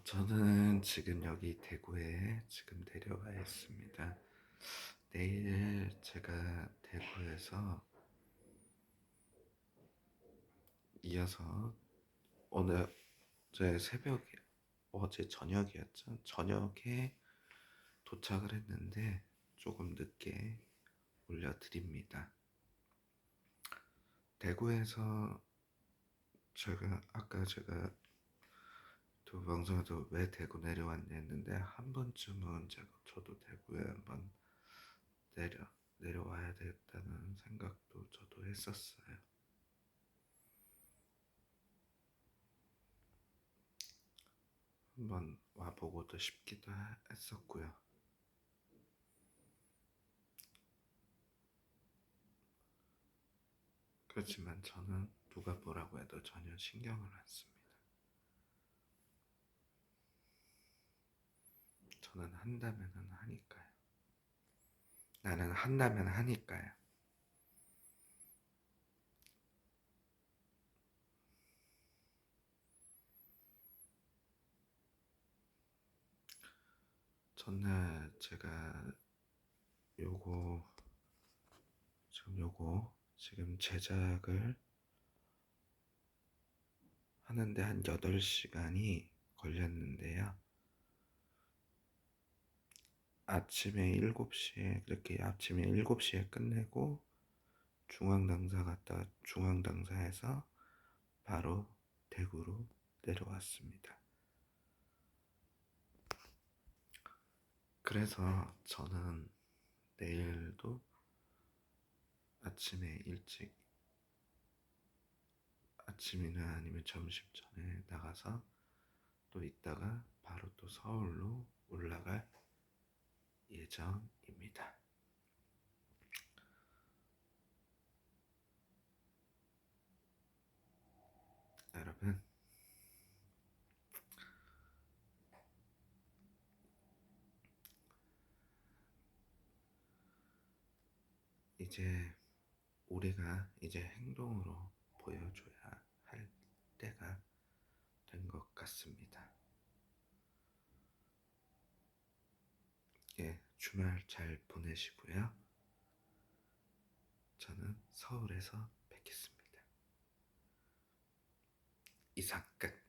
어, 저는 지금 여기 대구에 지금 내려와 있습니다. 내일 제가 대구에서 이어서 오늘 제 새벽에 어제 저녁이었죠. 저녁에 도착을 했는데 조금 늦게 올려드립니다. 대구에서 제가 아까 제가 두 방송에도 왜 대구 내려왔냐 했는데 한 번쯤은 제가 저도 대구에 한번 내려 내려와야 되겠다는 생각도 저도 했었어요. 한번 와보고도 싶기도 하- 했었고요. 그렇지만 저는 누가 뭐라고 해도 전혀 신경을 안 씁니다. 저는 한다면 하니까요. 나는 한다면 하니까요. 전날 제가 요거 지금 요거 지금 제작을 하는데 한 8시간이 걸렸는데요. 아침에 7시에 그렇게 아침에 7시에 끝내고 중앙당사 갔다 중앙당사에서 바로 대구로 내려왔습니다. 그래서 저는 내일도 아침에 일찍 아침이나 아니면 점심 전에 나가서 또 있다가 바로 또 서울로 올라갈 예정입니다. 여러분, 이제 우리가 이제 행동으로 보여줘야 할 때가 된 것 같습니다. 예, 주말 잘 보내시고요. 저는 서울에서 뵙겠습니다. 이상 끝.